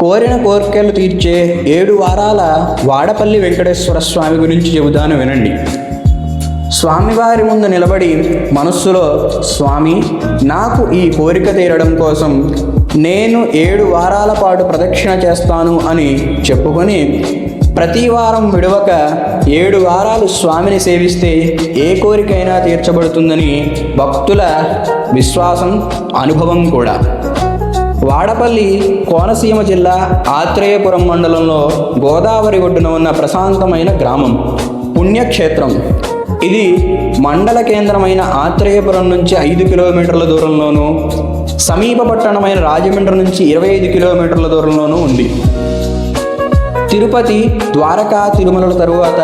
కోరిన కోరికలు తీర్చే ఏడు వారాల వాడపల్లి వెంకటేశ్వర స్వామి గురించి చెబుతాను వినండి. స్వామివారి ముందు నిలబడి మనస్సులో స్వామి నాకు ఈ కోరిక తీరడం కోసం నేను ఏడు వారాల పాటు ప్రదక్షిణ చేస్తాను అని చెప్పుకొని ప్రతి వారం విడవక ఏడు వారాలు స్వామిని సేవిస్తే ఏ కోరికైనా తీర్చబడుతుందని భక్తుల విశ్వాసం అనుభవం కూడా. వాడపల్లి కోనసీమ జిల్లా ఆత్రేయపురం మండలంలో గోదావరి ఒడ్డున ఉన్న ప్రశాంతమైన గ్రామం పుణ్యక్షేత్రం. ఇది మండల కేంద్రమైన ఆత్రేయపురం నుంచి ఐదు కిలోమీటర్ల దూరంలోనూ సమీప పట్టణమైన రాజమండ్రి నుంచి ఇరవై ఐదు కిలోమీటర్ల దూరంలోనూ ఉంది. తిరుపతి ద్వారకా తిరుమలల తరువాత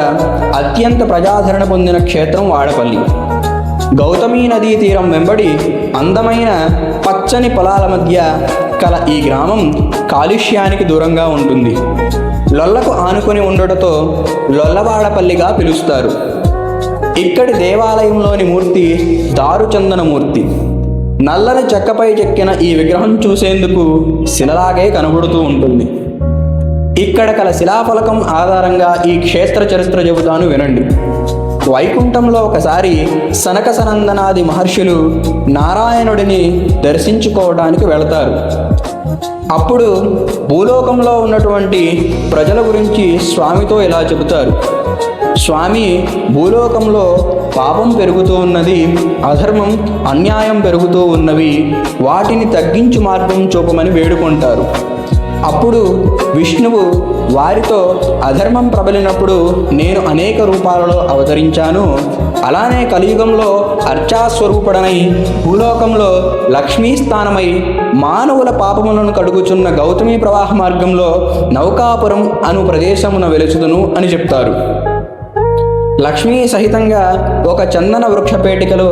అత్యంత ప్రజాదరణ పొందిన క్షేత్రం వాడపల్లి. గౌతమీ నదీ తీరం వెంబడి అందమైన పచ్చని పొలాల మధ్య కల ఈ గ్రామం కాలుష్యానికి దూరంగా ఉంటుంది. లొల్లకు ఆనుకొని ఉండటంతో లొల్లవాడపల్లిగా పిలుస్తారు. ఇక్కడి దేవాలయంలోని మూర్తి దారుచందన మూర్తి నల్లని చెక్కపై చెక్కిన ఈ విగ్రహం చూసేందుకు శిలలాగే కనబడుతూ ఉంటుంది. ఇక్కడ కల శిలాఫలకం ఆధారంగా ఈ క్షేత్ర చరిత్ర చెబుతాను వినండి. వైకుంఠంలో ఒకసారి సనక సనందనాది మహర్షులు నారాయణుడిని దర్శించుకోవడానికి వెళతారు. అప్పుడు భూలోకంలో ఉన్నటువంటి ప్రజల గురించి స్వామితో ఇలా చెబుతారు. స్వామి భూలోకంలో పాపం పెరుగుతూ ఉన్నది అధర్మం అన్యాయం పెరుగుతూ ఉన్నవి వాటిని తగ్గించు మార్గం చూపమని వేడుకుంటారు. అప్పుడు విష్ణువు వారితో అధర్మం ప్రబలినప్పుడు నేను అనేక రూపాలలో అవతరించాను. అలానే కలియుగంలో అర్చాస్వరూపుడనై భూలోకంలో లక్ష్మీ స్థానమై మానవుల పాపములను కడుగుచున్న గౌతమి ప్రవాహ మార్గంలో నౌకాపురం అను ప్రదేశమున వెలుచుదును అని చెప్తారు. లక్ష్మీ సహితంగా ఒక చందన వృక్షపేటికలో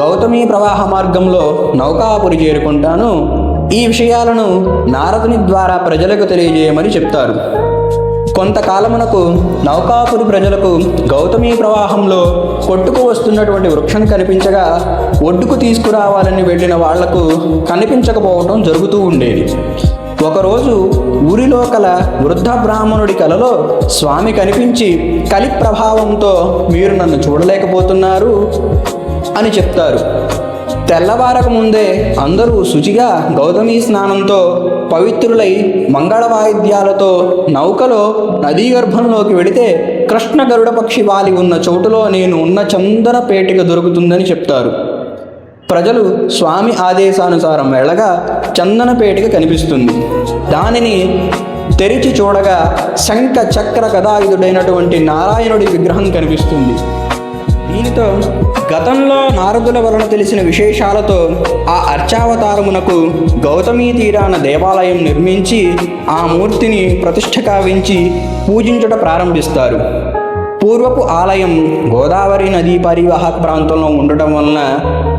గౌతమి ప్రవాహ మార్గంలో నౌకాపురి చేరుకుంటాను. ఈ విషయాలను నారదుని ద్వారా ప్రజలకు తెలియజేయమని చెప్తారు. కొంతకాలమునకు నౌకాపురి ప్రజలకు గౌతమి ప్రవాహంలో కొట్టుకు వస్తున్నటువంటి వృక్షం కనిపించగా ఒడ్డుకు తీసుకురావాలని వెళ్ళిన వాళ్ళకు కనిపించకపోవటం జరుగుతూ ఉండేది. ఒకరోజు ఊరిలో కల వృద్ధ బ్రాహ్మణుడి కలలో స్వామి కనిపించి కలి ప్రభావంతో మీరు నన్ను చూడలేకపోతున్నారు అని చెప్తారు. తెల్లవారక ముందే అందరూ శుచిగా గౌతమి స్నానంతో పవిత్రులై మంగళ వాయిద్యాలతో నౌకలో నదీ గర్భంలోకి వెడితే కృష్ణ గరుడ పక్షి వాలి ఉన్న చోటులో నేను ఉన్న చందన పేటిక దొరుకుతుందని చెప్తారు. ప్రజలు స్వామి ఆదేశానుసారం వెళ్ళగా చందన పేటిక కనిపిస్తుంది. దానిని తెరిచి చూడగా శంఖ చక్ర కథాయుధుడైనటువంటి నారాయణుడి విగ్రహం కనిపిస్తుంది. దీనితో గతంలో నారదుల వలన తెలిసిన విశేషాలతో ఆ అర్చావతారమునకు గౌతమీ తీరాన దేవాలయం నిర్మించి ఆ మూర్తిని ప్రతిష్ట కావించి పూజించుట ప్రారంభిస్తారు. పూర్వపు ఆలయం గోదావరి నదీ పరివాహక ప్రాంతంలో ఉండటం వలన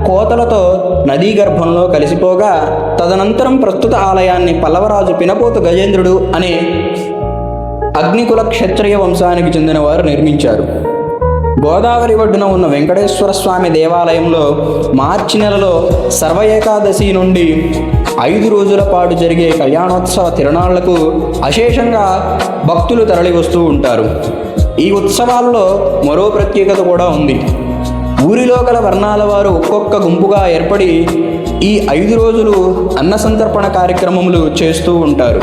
కోతలతో నదీ గర్భంలో కలిసిపోగా తదనంతరం ప్రస్తుత ఆలయాన్ని పల్లవరాజు పినపోతు గజేంద్రుడు అనే అగ్నికుల క్షత్రియ వంశానికి చెందిన వారు నిర్మించారు. గోదావరి ఒడ్డున ఉన్న వెంకటేశ్వర స్వామి దేవాలయంలో మార్చి నెలలో సర్వ ఏకాదశి నుండి ఐదు రోజుల పాటు జరిగే కళ్యాణోత్సవ తిరణాళ్ళకు అశేషంగా భక్తులు తరలి వస్తూ ఉంటారు. ఈ ఉత్సవాల్లో మరో ప్రత్యేకత కూడా ఉంది. ఊరిలో గల వర్ణాల వారు ఒక్కొక్క గుంపుగా ఏర్పడి ఈ ఐదు రోజులు అన్న సంతర్పణ కార్యక్రమములు చేస్తూ ఉంటారు.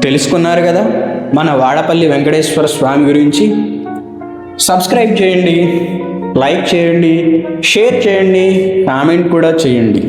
తెలుసుకున్నారు కదా? మన వాడపల్లి వెంకటేశ్వర స్వామి గురించి సబ్స్క్రైబ్ చేయండి లైక్ చేయండి షేర్ చేయండి కామెంట్ కూడా చేయండి.